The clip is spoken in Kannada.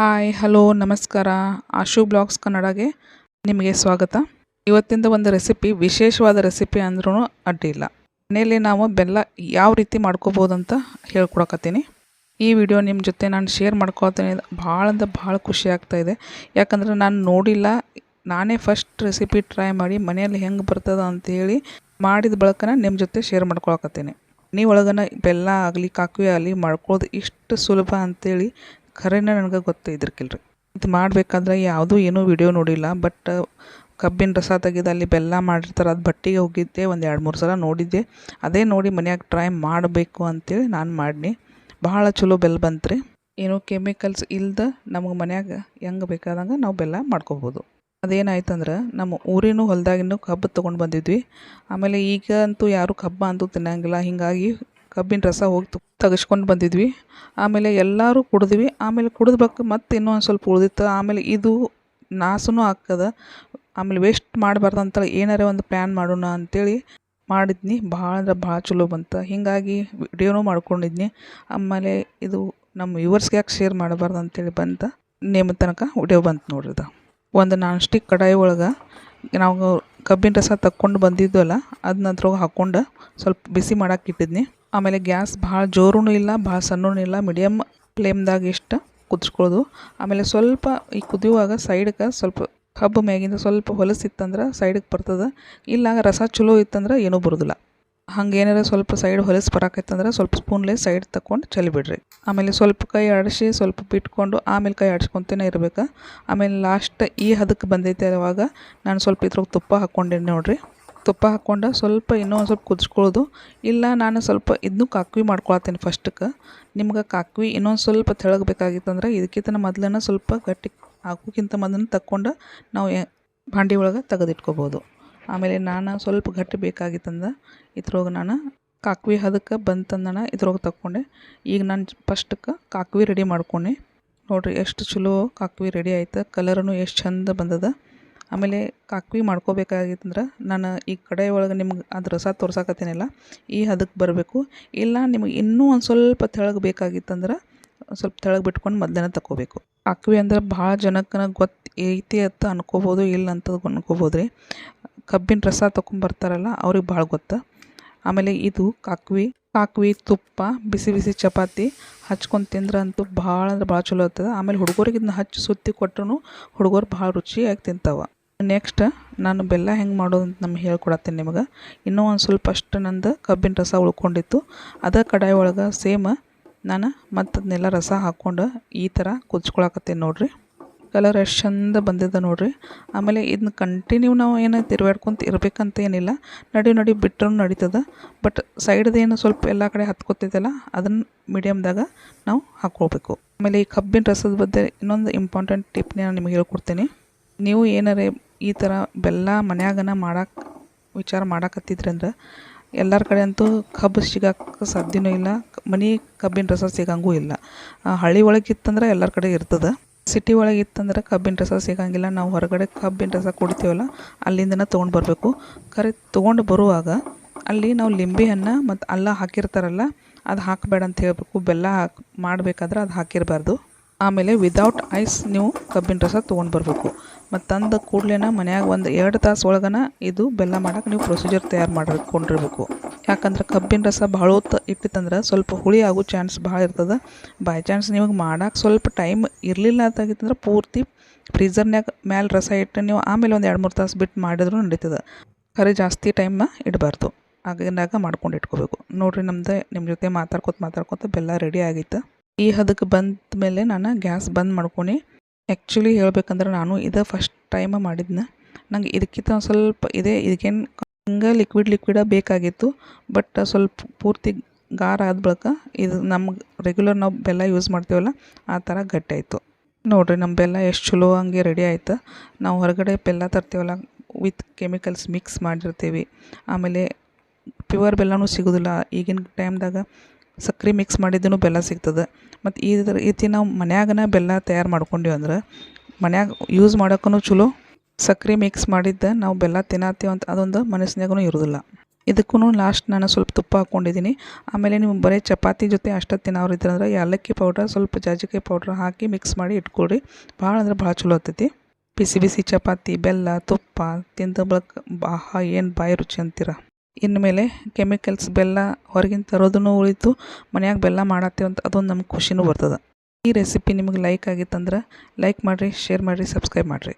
ಹಾಯ್, ಹಲೋ, ನಮಸ್ಕಾರ. ಆಶು ಬ್ಲಾಗ್ಸ್ ಕನ್ನಡಗೆ ನಿಮಗೆ ಸ್ವಾಗತ. ಇವತ್ತಿಂದ ಒಂದು ರೆಸಿಪಿ, ವಿಶೇಷವಾದ ರೆಸಿಪಿ ಅಂದ್ರೂ ಅಡ್ಡಿಲ್ಲ ಮನೆಯಲ್ಲಿ ನಾವು ಬೆಲ್ಲ ಯಾವ ರೀತಿ ಮಾಡ್ಕೋಬೋದು ಅಂತ ಹೇಳ್ಕೊಡಕತ್ತೀನಿ. ಈ ವಿಡಿಯೋ ನಿಮ್ಮ ಜೊತೆ ನಾನು ಶೇರ್ ಮಾಡ್ಕೊಳ್ತೀನಿ. ಭಾಳ ಅಂದ್ರೆ ಭಾಳ ಖುಷಿ ಆಗ್ತಾಯಿದೆ ಯಾಕಂದ್ರೆ ನಾನು ನೋಡಿಲ್ಲ. ನಾನೇ ಫಸ್ಟ್ ರೆಸಿಪಿ ಟ್ರೈ ಮಾಡಿ ಮನೆಯಲ್ಲಿ ಹೆಂಗೆ ಬರ್ತದ ಅಂತೇಳಿ ಮಾಡಿದ ಬಳಕನ ನಿಮ್ಮ ಜೊತೆ ಶೇರ್ ಮಾಡ್ಕೊಳಕತ್ತೀನಿ. ನೀವು ಒಳಗನ ಬೆಲ್ಲ ಆಗಲಿ, ಕಾಕುವೆ ಆಗಲಿ ಮಾಡ್ಕೊಳ್ಳೋದು ಇಷ್ಟು ಸುಲಭ ಅಂತೇಳಿ ಖರೇನ ನನಗೆ ರೀ ಇದು ಮಾಡಬೇಕಾದ್ರೆ ಯಾವುದೂ ಏನೂ ವಿಡಿಯೋ ನೋಡಿಲ್ಲ ಬಟ್ ಕಬ್ಬಿನ ರಸ ತೆಗೆದು ಅಲ್ಲಿ ಬೆಲ್ಲ ಮಾಡಿರ್ತಾರೆ, ಅದು ಬಟ್ಟಿಗೆ ಹೋಗಿದ್ದೆ, ಒಂದು ಎರಡು ಮೂರು ಸಲ ನೋಡಿದ್ದೆ. ಅದೇ ನೋಡಿ ಮನ್ಯಾಗ ಟ್ರೈ ಮಾಡಬೇಕು ಅಂತೇಳಿ ನಾನು ಮಾಡಿನಿ. ಭಾಳ ಚಲೋ ಬೆಲ್ಲ ಬಂತು ರೀ ಏನೋ ಕೆಮಿಕಲ್ಸ್ ಇಲ್ದ ನಮಗೆ ಮನ್ಯಾಗ ಹೆಂಗೆ ಬೇಕಾದಂಗೆ ನಾವು ಬೆಲ್ಲ ಮಾಡ್ಕೋಬೋದು. ಅದೇನಾಯ್ತಂದ್ರೆ ನಮ್ಮ ಊರಿನ ಹೊಲದಾಗಿನೂ ಕಬ್ಬು ತೊಗೊಂಡು ಬಂದಿದ್ವಿ. ಆಮೇಲೆ ಈಗ ಅಂತೂ ಯಾರೂ ಕಬ್ಬ ಅಂತೂ ತಿನ್ನಂಗಿಲ್ಲ. ಹೀಗಾಗಿ ಕಬ್ಬಿನ ರಸ ಹೋಗಿ ತುಪ್ಪ ತೆಗೆಸ್ಕೊಂಡು ಬಂದಿದ್ವಿ. ಆಮೇಲೆ ಎಲ್ಲರೂ ಕುಡಿದ್ವಿ. ಆಮೇಲೆ ಕುಡಿದ್ಬೇಕು ಮತ್ತೆ ಇನ್ನೂ ಒಂದು ಸ್ವಲ್ಪ ಉಳಿದಿತ್ತು. ಆಮೇಲೆ ಇದು ನಾಸೂ ಆಗ್ತದ. ಆಮೇಲೆ ವೇಸ್ಟ್ ಮಾಡಬಾರ್ದು ಅಂತೇಳಿ ಏನಾರೇ ಒಂದು ಪ್ಲ್ಯಾನ್ ಮಾಡೋಣ ಅಂತೇಳಿ ಮಾಡಿದ್ನಿ. ಭಾಳ ಅಂದ್ರೆ ಭಾಳ ಚಲೋ ಬಂತು. ಹೀಗಾಗಿ ವಿಡಿಯೋನೂ ಮಾಡ್ಕೊಂಡಿದ್ನಿ. ಆಮೇಲೆ ಇದು ನಮ್ಮ ವ್ಯೂವರ್ಸ್ಗೆ ಯಾಕೆ ಶೇರ್ ಮಾಡಬಾರ್ದು ಅಂತೇಳಿ ಬಂತ. ನೇಮ ತನಕ ವಿಡಿಯೋ ಬಂತು ನೋಡ್ರಿ ಇದು. ಒಂದು ನಾನ್ ಸ್ಟಿಕ್ ಕಡಾಯಿ ಒಳಗೆ ನಾವು ಕಬ್ಬಿನ ರಸ ತಕ್ಕೊಂಡು ಬಂದಿದ್ವಲ್ಲ ಅದನ್ನ ಅದ್ರೊಳಗೆ ಹಾಕ್ಕೊಂಡು ಸ್ವಲ್ಪ ಬಿಸಿ ಮಾಡಕ್ಕೆ ಇಟ್ಟಿದ್ನಿ. ಆಮೇಲೆ ಗ್ಯಾಸ್ ಭಾಳ ಜೋರೂ ಇಲ್ಲ, ಭಾಳ ಸಣ್ಣೂ ಇಲ್ಲ ಮೀಡಿಯಮ್ ಫ್ಲೇಮ್ದಾಗ ಇಷ್ಟು ಕುದಿಸ್ಕೊಳ್ಳೋದು. ಆಮೇಲೆ ಸ್ವಲ್ಪ ಈ ಕುದಿಯುವಾಗ ಸೈಡ್ಗೆ ಸ್ವಲ್ಪ ಹಬ್ಬ ಮ್ಯಾಗಿಂದ ಸ್ವಲ್ಪ ಹೊಲಸಿತ್ತಂದ್ರೆ ಸೈಡಿಗೆ ಬರ್ತದೆ. ಇಲ್ಲ ರಸ ಚಲೋ ಇತ್ತಂದ್ರೆ ಏನೂ ಬರೋದಿಲ್ಲ. ಹಂಗೆ ಏನಾರ ಸ್ವಲ್ಪ ಸೈಡ್ ಹೊಲಸು ಬರಾಕೈತಂದ್ರೆ ಸ್ವಲ್ಪ ಸ್ಪೂನ್ಲೆ ಸೈಡ್ ತಗೊಂಡು ಚಲಿಬಿಡ್ರಿ. ಆಮೇಲೆ ಸ್ವಲ್ಪ ಕೈ ಆಡಿಸಿ, ಸ್ವಲ್ಪ ಬಿಟ್ಕೊಂಡು ಆಮೇಲೆ ಕೈ ಆಡಿಸ್ಕೊತೇನೆ ಇರಬೇಕು. ಆಮೇಲೆ ಲಾಸ್ಟ್ ಈ ಹದಕ್ಕೆ ಬಂದೈತೆ ಅವಾಗ ನಾನು ಸ್ವಲ್ಪ ಇದ್ರಾಗ ತುಪ್ಪ ಹಾಕ್ಕೊಂಡೇನೆ ನೋಡಿರಿ. ತುಪ್ಪ ಹಾಕ್ಕೊಂಡು ಸ್ವಲ್ಪ ಇನ್ನೂ ಒಂದು ಸ್ವಲ್ಪ ಕುದಿಸ್ಕೊಳ್ಳೋದು. ಇಲ್ಲ, ನಾನು ಸ್ವಲ್ಪ ಇದನ್ನೂ ಕಾಕ್ವಿ ಮಾಡ್ಕೊಳತ್ತೀನಿ ಫಸ್ಟಕ್ಕೆ ನಿಮ್ಗೆ ಕಾಕ್ವಿ ಇನ್ನೊಂದು ಸ್ವಲ್ಪ ತೆಳಗಬೇಕಾಗಿತ್ತಂದ್ರೆ ಇದಕ್ಕಿಂತ ಮೊದ್ಲನ ಸ್ವಲ್ಪ ಗಟ್ಟಿ ಹಾಕೋಕ್ಕಿಂತ ಮೊದಲು ತಕ್ಕೊಂಡು ನಾವು ಭಾಂಡಿ ಒಳಗೆ ತೆಗೆದಿಟ್ಕೋಬೋದು. ಆಮೇಲೆ ನಾನು ಸ್ವಲ್ಪ ಗಟ್ಟಿ ಬೇಕಾಗಿತ್ತಂದ್ರೆ ಇದ್ರೊಳಗೆ ನಾನು ಕಾಕ್ವಿ ಹದಕ್ಕೆ ಬಂತಂದಣ ಇದ್ರೊಳಗೆ ತಕ್ಕೊಂಡೆ. ಈಗ ನಾನು ಫಸ್ಟಕ್ಕೆ ಕಾಕ್ವಿ ರೆಡಿ ಮಾಡ್ಕೊಂಡೆ. ನೋಡಿರಿ, ಎಷ್ಟು ಚಲೋ ಕಾಕ್ವಿ ರೆಡಿ ಆಯ್ತು, ಕಲರನು ಎಷ್ಟು ಚಂದ ಬಂದದ. ಆಮೇಲೆ ಕಾಕ್ವಿ ಮಾಡ್ಕೋಬೇಕಾಗಿತ್ತಂದ್ರೆ ನಾನು ಈ ಕಡೆ ಒಳಗೆ ನಿಮ್ಗೆ ಅದು ರಸ ತೋರ್ಸಕತ್ತೀನಿಲ್ಲ, ಈ ಹದಕ್ಕೆ ಬರಬೇಕು. ಇಲ್ಲ ನಿಮಗೆ ಇನ್ನೂ ಒಂದು ಸ್ವಲ್ಪ ತೆಳಗೆ ಬೇಕಾಗಿತ್ತಂದ್ರೆ ಸ್ವಲ್ಪ ತೆಳಗೆ ಬಿಟ್ಕೊಂಡು ಮೊದಲನೇ ತಗೋಬೇಕು ಕಾಕ್ವಿ ಅಂದ್ರೆ ಭಾಳ ಜನಕ್ಕೆ ಗೊತ್ತು ಐತಿ ಅಂತ ಅನ್ಕೋಬೋದು, ಇಲ್ಲ ಅಂತ ಅನ್ಕೋಬೋದು ರೀ ಕಬ್ಬಿನ ರಸ ತೊಗೊಂಬರ್ತಾರಲ್ಲ ಅವ್ರಿಗೆ ಭಾಳ ಗೊತ್ತು. ಆಮೇಲೆ ಇದು ಕಾಕ್ವಿ. ಕಾಕ್ವಿ, ತುಪ್ಪ, ಬಿಸಿ ಬಿಸಿ ಚಪಾತಿ ಹಚ್ಕೊಂಡು ತಿಂದ್ರೆ ಅಂತೂ ಭಾಳ ಅಂದ್ರೆ ಭಾಳ ಚಲೋ ಆಗ್ತದೆ. ಆಮೇಲೆ ಹುಡುಗರಿಗೆ ಇದನ್ನ ಹಚ್ಚಿ ಸುತ್ತಿ ಕೊಟ್ಟರು ಹುಡುಗರು ಭಾಳ ರುಚಿಯಾಗಿ ತಿಂತಾವೆ. ನೆಕ್ಸ್ಟ್ ನಾನು ಬೆಲ್ಲ ಹೆಂಗೆ ಮಾಡೋದು ಅಂತ ನಮ್ಗೆ ಹೇಳ್ಕೊಡತ್ತೀನಿ ನಿಮಗೆ. ಇನ್ನೂ ಒಂದು ಸ್ವಲ್ಪ ಅಷ್ಟು ನಂದು ಕಬ್ಬಿನ ರಸ ಉಳ್ಕೊಂಡಿತ್ತು. ಅದೇ ಕಡಾಯಿ ಒಳಗೆ ಸೇಮ್ ನಾನು ಮತ್ತು ಅದನ್ನೆಲ್ಲ ರಸ ಹಾಕ್ಕೊಂಡು ಈ ಥರ ಕುದ್ಸ್ಕೊಳಕತ್ತೀನಿ ನೋಡಿರಿ. ಕಲರ್ ಎಷ್ಟು ಚಂದ ಬಂದಿದೆ ನೋಡಿರಿ. ಆಮೇಲೆ ಇದನ್ನ ಕಂಟಿನ್ಯೂ ನಾವು ಏನು ತಿರುಗಾಡ್ಕೊಂತ ಇರಬೇಕಂತ ಏನಿಲ್ಲ. ನಡಿ ನಡಿ ಬಿಟ್ಟರೂ ನಡೀತದೆ. ಬಟ್ ಸೈಡ್ದೇನು ಸ್ವಲ್ಪ ಎಲ್ಲ ಕಡೆ ಹತ್ಕೊತಿದ್ದಲ್ಲ ಅದನ್ನು ಮೀಡಿಯಮ್ದಾಗ ನಾವು ಹಾಕ್ಕೊಳ್ಬೇಕು ಆಮೇಲೆ ಈ ಕಬ್ಬಿನ ರಸದ ಬಗ್ಗೆ ಇನ್ನೊಂದು ಇಂಪಾರ್ಟೆಂಟ್ ಟಿಪ್ನೇ ನಾನು ನಿಮಗೆ ಹೇಳ್ಕೊಡ್ತೀನಿ. ನೀವು ಏನಾರೇ ಈ ಥರ ಬೆಲ್ಲ ಮನ್ಯಾಗನ ಮಾಡಕ್ಕೆ ವಿಚಾರ ಮಾಡಕತ್ತಿದ್ರಿ ಅಂದ್ರೆ ಎಲ್ಲರ ಕಡೆ ಅಂತೂ ಕಬ್ಬು ಸಿಗಕ್ಕೆ ಸಾಧ್ಯನೂ ಇಲ್ಲ, ಮನೆ ಕಬ್ಬಿನ ರಸ ಸಿಗಂಗೂ ಇಲ್ಲ. ಹಳ್ಳಿ ಒಳಗೆ ಇತ್ತಂದ್ರೆ ಎಲ್ಲರ ಕಡೆ ಇರ್ತದೆ. ಸಿಟಿ ಒಳಗೆ ಇತ್ತಂದ್ರೆ ಕಬ್ಬಿನ ರಸ ಸಿಗಂಗಿಲ್ಲ. ನಾವು ಹೊರಗಡೆ ಕಬ್ಬಿನ ರಸ ಕುಡಿತೀವಲ್ಲ, ಅಲ್ಲಿಂದನ ತೊಗೊಂಡು ಬರಬೇಕು. ಕರೆ ತೊಗೊಂಡು ಬರುವಾಗ ಅಲ್ಲಿ ನಾವು ಲಿಂಬೆ ಹಣ್ಣು ಮತ್ತು ಅಲ್ಲ ಹಾಕಿರ್ತಾರಲ್ಲ, ಅದು ಹಾಕಬೇಡ ಅಂತ ಹೇಳಬೇಕು. ಬೆಲ್ಲ ಹಾಕಿ ಮಾಡಬೇಕಾದ್ರೆ ಅದು ಹಾಕಿರಬಾರ್ದು. ಆಮೇಲೆ ವಿದೌಟ್ ಐಸ್ ನೀವು ಕಬ್ಬಿನ ರಸ ತೊಗೊಂಡು ಬರಬೇಕು. ಮತ್ತು ತಂದ ಕೂಡಲೇನ ಮನ್ಯಾಗ ಒಂದು ಎರಡು ತಾಸು ಒಳಗನ ಇದು ಬೆಲ್ಲ ಮಾಡೋಕೆ ನೀವು ಪ್ರೊಸೀಜರ್ ತಯಾರು ಮಾಡಿಕೊಂಡಿರ್ಬೇಕು ಯಾಕಂದ್ರೆ ಕಬ್ಬಿನ ರಸ ಭಾಳ ಹೊತ್ತು ಇಟ್ಟಿತ್ತಂದ್ರೆ ಸ್ವಲ್ಪ ಹುಳಿ ಆಗೋ ಚಾನ್ಸ್ ಭಾಳ ಇರ್ತದೆ. ಬೈ ಚಾನ್ಸ್ ನಿಮಗೆ ಮಾಡೋಕೆ ಸ್ವಲ್ಪ ಟೈಮ್ ಇರಲಿಲ್ಲ ಅಂತಾಗಿತ್ತಂದ್ರೆ ಪೂರ್ತಿ ಫ್ರೀಝರ್ನ್ಯಾಗ ಮ್ಯಾಲೆ ರಸ ಇಟ್ಟು ನೀವು ಆಮೇಲೆ ಒಂದು ಎರಡು ಮೂರು ತಾಸು ಬಿಟ್ಟು ಮಾಡಿದ್ರು ನಡೀತದೆ. ಖರೆ ಜಾಸ್ತಿ ಟೈಮ್ನ ಇಡಬಾರ್ದು. ಆಗಿನಾಗ ಮಾಡ್ಕೊಂಡು ಇಟ್ಕೋಬೇಕು. ನೋಡಿರಿ ನಮ್ದು ನಿಮ್ಮ ಜೊತೆ ಮಾತಾಡ್ಕೊತ ಮಾತಾಡ್ಕೊತ ಬೆಲ್ಲ ರೆಡಿ ಆಗಿತ್ತು. ಈ ಹದಕ್ಕೆ ಬಂದ ಮೇಲೆ ನಾನು ಗ್ಯಾಸ್ ಬಂದ್ ಮಾಡ್ಕೊಂಡು ಆ್ಯಕ್ಚುಲಿ ಹೇಳ್ಬೇಕಂದ್ರೆ ನಾನು ಇದು ಫಸ್ಟ್ ಟೈಮ ಮಾಡಿದ್ನ. ನಂಗೆ ಇದಕ್ಕಿಂತ ಸ್ವಲ್ಪ ಇದೇ ಇದಕ್ಕೇನು ಹಿಂಗೆ ಲಿಕ್ವಿಡ್ ಲಿಕ್ವಿಡ ಬೇಕಾಗಿತ್ತು. ಬಟ್ ಸ್ವಲ್ಪ ಪೂರ್ತಿ ಗಾರ ಆದ ಬಳಿಕ ಇದು ನಮ್ಗೆ ರೆಗ್ಯುಲರ್ ನಾವು ಬೆಲ್ಲ ಯೂಸ್ ಮಾಡ್ತೀವಲ್ಲ, ಆ ಥರ ಗಟ್ಟಿ ಆಯಿತು. ನೋಡಿರಿ ನಮ್ಮ ಬೆಲ್ಲ ಎಷ್ಟು ಚಲೋ ಹಂಗೆ ರೆಡಿ ಆಯ್ತು. ನಾವು ಹೊರಗಡೆ ಬೆಲ್ಲ ತರ್ತೀವಲ್ಲ ವಿತ್ ಕೆಮಿಕಲ್ಸ್ ಮಿಕ್ಸ್ ಮಾಡಿರ್ತೀವಿ. ಆಮೇಲೆ ಪ್ಯೂರ್ ಬೆಲ್ಲನೂ ಸಿಗೋದಿಲ್ಲ, ಈಗಿನ ಟೈಮ್ದಾಗ ಸಕ್ರೆ ಮಿಕ್ಸ್ ಮಾಡಿದ್ದೂ ಬೆಲ್ಲ ಸಿಗ್ತದೆ. ಮತ್ತು ಈ ರೀತಿ ನಾವು ಮನ್ಯಾಗನ ಬೆಲ್ಲ ತಯಾರು ಮಾಡ್ಕೊಂಡೀವಿ ಅಂದ್ರೆ ಮನ್ಯಾಗ ಯೂಸ್ ಮಾಡೋಕ್ಕೂ ಚಲೋ, ಸಕ್ರೆ ಮಿಕ್ಸ್ ಮಾಡಿದ್ದು ನಾವು ಬೆಲ್ಲ ತಿನ್ನತ್ತೀವಿ ಅಂತ ಅದೊಂದು ಮನಸ್ಸಿನಾಗೂ ಇರೋದಿಲ್ಲ. ಇದಕ್ಕೂ ಲಾಸ್ಟ್ ನಾನು ಸ್ವಲ್ಪ ತುಪ್ಪ ಹಾಕ್ಕೊಂಡಿದ್ದೀನಿ ಆಮೇಲೆ ನೀವು ಬರೀ ಚಪಾತಿ ಜೊತೆ ಅಷ್ಟೇ ತಿನ್ನೋರು ಇದ್ರಂದ್ರೆ ಏಲಕ್ಕಿ ಪೌಡ್ರ್ ಸ್ವಲ್ಪ ಜಾಜಿಕಾಯಿ ಪೌಡ್ರ್ ಹಾಕಿ ಮಿಕ್ಸ್ ಮಾಡಿ ಇಟ್ಕೊಳ್ರಿ. ಭಾಳ ಅಂದ್ರೆ ಭಾಳ ಚಲೋ ಆಗ್ತೈತಿ ಬಿಸಿ ಬಿಸಿ ಚಪಾತಿ, ಬೆಲ್ಲ, ತುಪ್ಪ ತಿಂದ ಬಳಕ ಬಾ ಏನು ಬಾಯಿ ರುಚಿ ಅಂತೀರ? ಇನ್ಮೇಲೆ ಕೆಮಿಕಲ್ಸ್ ಬೆಲ್ಲ ಹೊರಗಿನ ತರೋದನ್ನು ಉಳಿತು ಮನ್ಯಾಗ ಬೆಲ್ಲ ಮಾಡತ್ತೇವೆ ಅಂತ ಅದೊಂದು ನಮ್ಗೆ ಖುಷಿನೂ ಬರ್ತದೆ. ಈ ರೆಸಿಪಿ ನಿಮಗೆ ಲೈಕ್ ಆಗಿತ್ತಂದ್ರೆ ಲೈಕ್ ಮಾಡಿರಿ ಶೇರ್ ಮಾಡಿರಿ ಸಬ್ಸ್ಕ್ರೈಬ್ ಮಾಡಿರಿ.